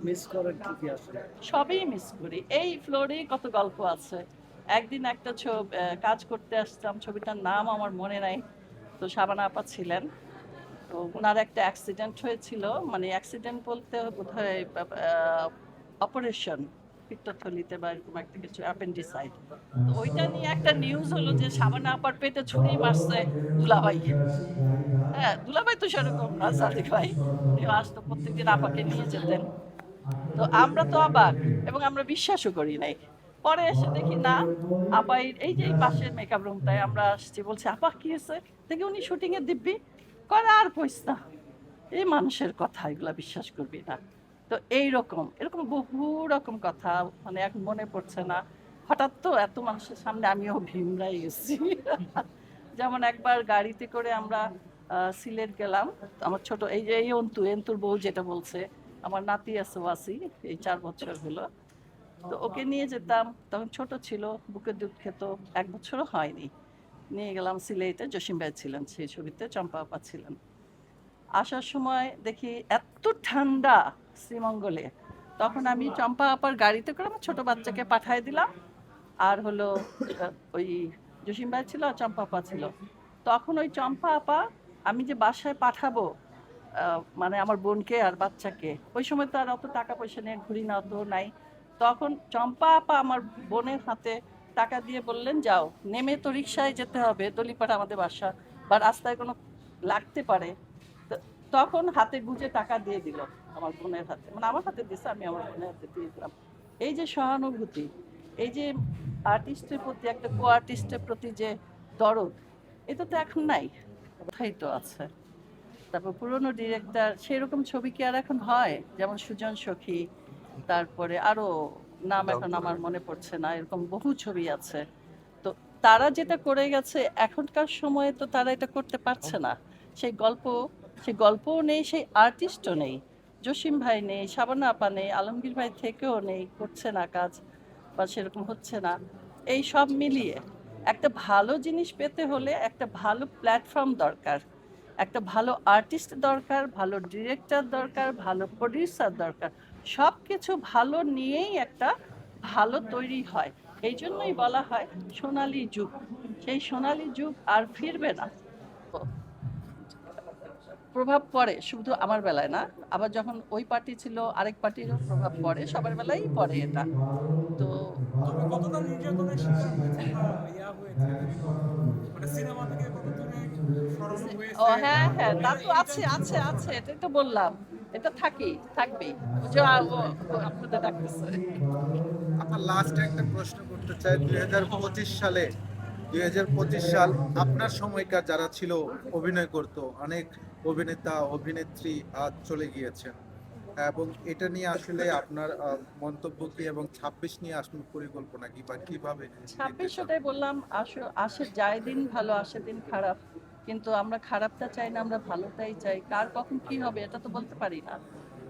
Miss করেন কি কি আসলে সবই মিস করি। এই ফ্লোরেই কত গল্প আছে। একদিন একটা ছবি কাজ করতে আসতাম, ছবিটার নাম আমার মনে নাই। তো শাবানা আপা ছিলেন। তো ওনার একটা অ্যাক্সিডেন্ট হয়েছিল। মানে অ্যাক্সিডেন্ট বলতে বোধহয় অপারেশন পিত্তথলিতে বা এরকম একটা কিছু অ্যাপেন্ডিসাইড তো ওইটা নিয়ে একটা নিউজ হলো যে শাবানা আপার পেটে ছুরি মারছে দুলাভাই। হ্যাঁ দুলাভাই তো সেরকম না, সাদিক ভাই। আসতো, প্রত্যেকদিন আপাকে নিয়ে যেতেন। তো আমরা তো অবাক এবং আমরা বিশ্বাসও করি নাই। পরে এসে দেখি, না, আপা এই- যে পাশের মেকআপ রুমটায় আমরা আসছি, বলছি, আপা, কি হয়েছে? দেখি উনি শুটিং এর দিব্যি। করে আর কইস না, এই মানুষের কথা, এগুলা বিশ্বাস করবি না। তো এই রকম এরকম বহু রকম কথা মানে এখন মনে পড়ছে না। হঠাৎ তো এত মানুষের সামনে আমিও ভীমরাই গেছি যেমন একবার গাড়িতে করে আমরা সিলেট গেলাম আমার ছোট, এই যে, এই অন্তু, এন্তুর বউ যেটা বলছে আমার নাতি আছে ওয়াসি, এই চার বছর হলো। তো ওকে নিয়ে যেতাম, তখন ছোট ছিল, বুকের দুধ খেত, এক বছরও হয়নি। নিয়ে গেলাম সিলেটে জসিম ভাই ছিলেন সেই ছবিতে চম্পা আপা ছিলেন। আসার সময় দেখি এত ঠান্ডা শ্রীমঙ্গলে, তখন আমি চম্পা আপার গাড়িতে করে আমার ছোট বাচ্চাকে পাঠিয়ে দিলাম। আর হলো ওই জসিম ভাই ছিল আর চম্পা আপা ছিল। তখন ওই চম্পা আপা আমি যে বাসায় পাঠাবো মানে আমার বোনকে আর বাচ্চাকে। ওই সময় তো আর অত টাকা পয়সা নিয়ে ঘুরি না অত নাই। তখন চম্পা আপা আমার বোনের হাতে টাকা দিয়ে বললেন, যাও, নেমে তো রিক্সায় যেতে হবে, দলিপাড়া আমাদের বাসা, বা রাস্তায় কোনো লাগতে পারে। তখন হাতে গুঁজে টাকা দিয়ে দিল আমার বোনের হাতে। মানে আমার হাতে দিছে, আমি আমার বোনের হাতে দিয়ে দিলাম। এই যে সহানুভূতি, এই যে আর্টিস্টের প্রতি, একটা কো আর্টিস্টের প্রতি যে দরদ, এটা তো এখন নাই, কোথায় তো আছে। তারপর পুরনো ডিরেক্টর সেরকম ছবি কি আর এখন হয়? যেমন সুজন সখী তারপরে আরও নাম এখন আমার মনে পড়ছে না এরকম বহু ছবি আছে। তো তারা যেটা করে গেছে এখনকার সময়ে তো তারা এটা করতে পারছে না। সেই গল্প সেই গল্পও নেই সেই আর্টিস্টও নেই। জসিম ভাই নেই শাবানা আপা নেই আলমগীর ভাই থেকেও নেই করছে না কাজ বা সেরকম হচ্ছে না। এই সব মিলিয়ে একটা ভালো জিনিস পেতে হলে একটা ভালো প্ল্যাটফর্ম দরকার। একটা ভালো আর্টিস্ট দরকার, ভালো ডিরেক্টর দরকার, ভালো প্রডিউসার দরকার। সব কিছু ভালো নিয়েই একটা ভালো তৈরি হয়। এই জন্যই বলা হয় সোনালী যুগ। সেই সোনালী যুগ আর ফিরবে না। প্রভাব পড়ে শুধু আমার বেলায় না আবার যখন ওই পার্টি ছিল আরেক পার্টিরও প্রভাব পড়ে সবার বেলায় পড়ে এটা। তো মানে থেকে হ্যাঁ হ্যাঁ তা তো আছে আছে আছে এটাই তো বললাম। এটা ও- ও আপনাদের ডাকতেছে। আপনার লাস্ট একটা প্রশ্ন করতে চাই দুই হাজার পঁচিশ সালে দুই হাজার পঁচিশ সাল আপনার সময়কার যারা ছিল অভিনয় করত অনেক অভিনেতা অভিনেত্রী আজ চলে গিয়েছেন। এবং এটা নিয়ে আসলে আপনার মন্তব্য কি এবং ছাব্বিশ নিয়ে আসলে পরিকল্পনা কি বা কীভাবে ছাব্বিশ ওটাই বললাম আসে আসে যায় দিন ভালো আসে দিন খারাপ। কিন্তু আমরা খারাপটা চাই না আমরা ভালোটাই চাই। কার কখন কি হবে এটা তো বলতে পারি না।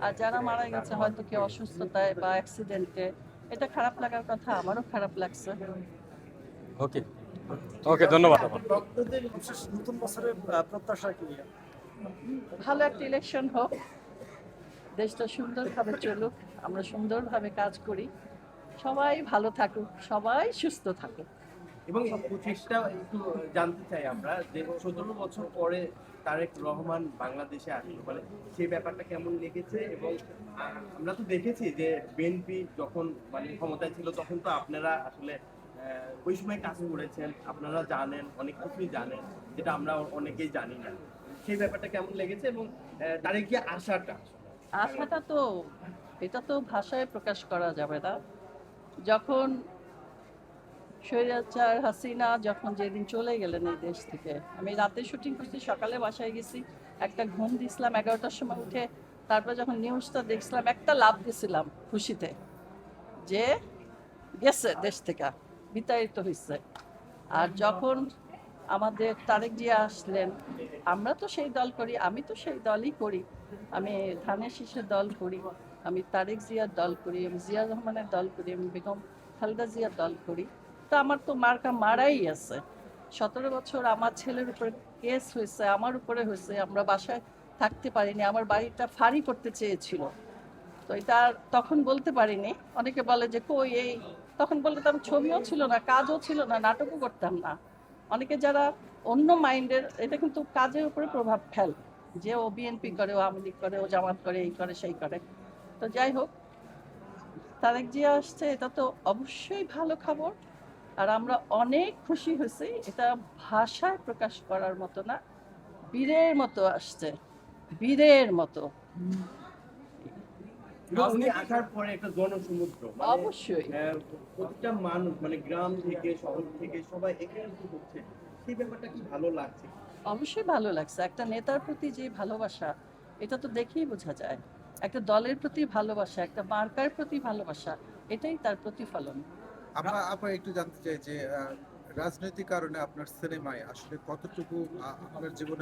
আর যারা মারা গেছে হয়তো কেউ অসুস্থতায় বা অ্যাক্সিডেন্টে এটা খারাপ লাগার কথা আমারও খারাপ লাগছে। ওকে। ওকে ধন্যবাদ। ভক্তদের বিশেষ নতুন বছরের প্রত্যাশা কি? ভালো একটা ইলেকশন হোক, দেশটা সুন্দরভাবে চলুক, আমরা সুন্দরভাবে কাজ করি, সবাই ভালো থাকুক, সবাই সুস্থ থাকুক। এবং পঁচিশটা একটু জানতে চাই আমরা, যে সতেরো বছর পরে তারেক রহমান বাংলাদেশে আসলো মানে সেই ব্যাপারটা কেমন লেগেছে? এবং আমরা তো দেখেছি যে বিএনপি যখন মানে ক্ষমতায় ছিল, তখন তো আপনারা আসলে ওই সময় কাজ করেছেন, আপনারা জানেন, অনেক কিছুই জানেন, যেটা আমরা অনেকেই জানি না। সেই ব্যাপারটা কেমন লেগেছে এবং আহ, তারেক যে আশাটা? আশাটা তো এটা তো ভাষায় প্রকাশ করা যাবে না। যখন হাসিনা যখন যেদিন চলে গেলেন এই দেশ থেকে আমি রাতে শুটিং করছি সকালে বাসায় গেছি একটা ঘুম দিছিলাম এগারোটার সময় উঠে তারপর যখন নিউজটা দেখছিলাম একটা লাভ দিছিলাম খুশিতে যে গেছে দেশ থেকে বিতাড়িত হয়েছে আর যখন আমাদের তারেক জিয়া আসলেন, আমরা তো সেই দল করি, আমি তো সেই দলই করি। আমি ধানের শীষের দল করি, আমি তারেক জিয়ার দল করি, আমি জিয়া রহমানের দল করি, আমি বেগম খালেদা জিয়ার দল করি। তো আমার তো মার্কা মারাই আছে। সতেরো বছর আমার ছেলের উপরে কেস হয়েছে, আমার উপরে হয়েছে, আমরা বাসায় থাকতে পারিনি, আমার বাড়িটা ফাঁড়ি করতে চেয়েছিল। তো এটা তখন বলতে পারিনি। অনেকে বলে যে, কই এই? তখন বলতাম ছবিও ছিল না, কাজও ছিল না, নাটকও করতাম না। অনেকে যারা অন্য মাইন্ডের এটা কিন্তু কাজের উপরে প্রভাব ফেলে। যে ও বিএনপি করে, ও আওয়ামী করে, ও জামাত করে, এই করে, সেই করে। তো যাই হোক, তারেক জিয়া আসছে, এটা তো অবশ্যই ভালো খবর। আর আমরা অনেক খুশি হয়েছি, এটা ভাষায় প্রকাশ করার মতো না, বীরের মতো আসছে, বীরের মতো। আসার পরে একটা জনসমুদ্র মানে অবশ্যই। প্রতিটা মানুষ মানে গ্রাম থেকে শহর থেকে সবাই এখানে হচ্ছে। সেই ব্যাপারটা কি ভালো লাগছে? অবশ্যই ভালো লাগছে। একটা নেতার প্রতি যে ভালোবাসা এটা তো দেখেই বোঝা যায়। একটা দলের প্রতি ভালোবাসা একটা মার্কার প্রতি ভালোবাসা এটাই তার প্রতিফলন। আমরা আপনার একটু জানতে চাই যে আহ, রাজনৈতিক কারণে আপনার সিনেমায় আসলে কতটুকু আহ, আপনার জীবনে